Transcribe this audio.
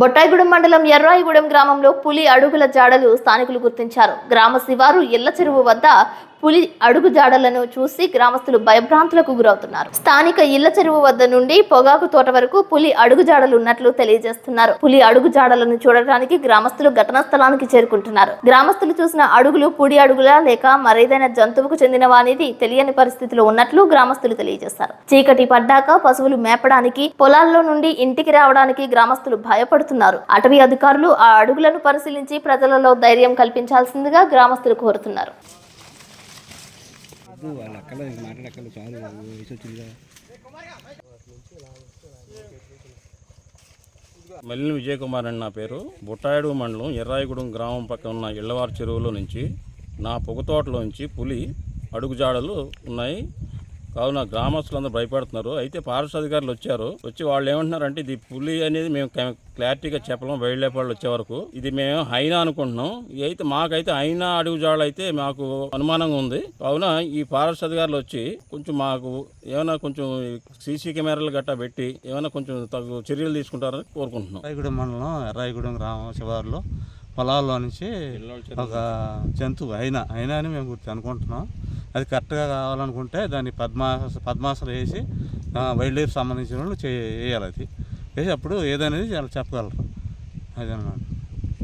బొట్టాయిగూడెం మండలం ఎర్రాయిగూడెం గ్రామంలో పులి అడుగుల జాడలు స్థానికులు గుర్తించారు. గ్రామ శివారు ఇళ్ళ చెరువు వద్ద పులి అడుగుజాడలను చూసి గ్రామస్తులు భయభ్రాంతులకు గురవుతున్నారు. స్థానిక ఇళ్ళ చెరువు వద్ద నుండి పొగాకు తోట వరకు పులి అడుగుజాడలు ఉన్నట్లు తెలియజేస్తున్నారు. పులి అడుగు జాడలను చూడటానికి గ్రామస్తులు ఘటనా స్థలానికి చేరుకుంటున్నారు. గ్రామస్తులు చూసిన అడుగులు పుడి అడుగులా లేక మరేదైనా జంతువుకు చెందినవా అనేది తెలియని పరిస్థితిలో ఉన్నట్లు గ్రామస్తులు తెలియజేశారు. చీకటి పడ్డాక పశువులు మేపడానికి పొలాల్లో నుండి ఇంటికి రావడానికి గ్రామస్తులు భయపడుతున్నారు. అటవీ అధికారులు ఆ అడుగులను పరిశీలించి ప్రజలలో ధైర్యం కల్పించాల్సిందిగా గ్రామస్తులు కోరుతున్నారు. వద్దు వాళ్ళ అక్కల ఇంక చాలు వయసు వచ్చింది కదా. మల్లిని విజయకుమార్ అని నా పేరు. బుట్టాయడు మండలం ఎర్రాయిగూడెం గ్రామం పక్కన ఉన్న ఇళ్ళవారి చెరువులో నుంచి నా పొగతోటలోంచి పులి అడుగుజాడలు ఉన్నాయి. కావున గ్రామస్తులందరూ భయపడుతున్నారు. అయితే ఫారెస్ట్ అధికారులు వచ్చారు. వచ్చి వాళ్ళు ఏమంటున్నారంటే ఇది పులి అనేది మేము క్లారిటీగా చెప్పలేం వైల్డ్ లైఫ్ వాళ్ళు వచ్చే వరకు ఇది మేము హైనా అనుకుంటున్నాం. ఇది అయితే మాకైతే హైనా అడుగుజాడలు అయితే మాకు అనుమానంగా ఉంది. కావున ఈ ఫారెస్ట్ అధికారులు వచ్చి కొంచెం మాకు ఏమైనా కొంచెం సీసీ కెమెరాలు గట్టా పెట్టి ఏమైనా కొంచెం తగు చర్యలు తీసుకుంటారని కోరుకుంటున్నాం. రాయగూడెం మండలం ఎర్రాయిగూడెం గ్రామం శివారులో పొలాల్లో నుంచి ఒక జంతువు అయినా అయినా అని మేము గుర్తు అనుకుంటున్నాం. అది కరెక్ట్గా కావాలనుకుంటే దాన్ని పద్మాస పద్మాసలు వేసి వైల్డ్ లైఫ్ సంబంధించిన వాళ్ళు చే వేయాలి అది. వేసి అప్పుడు ఏదనేది చాలా చెప్పగలరు. అదనమాట.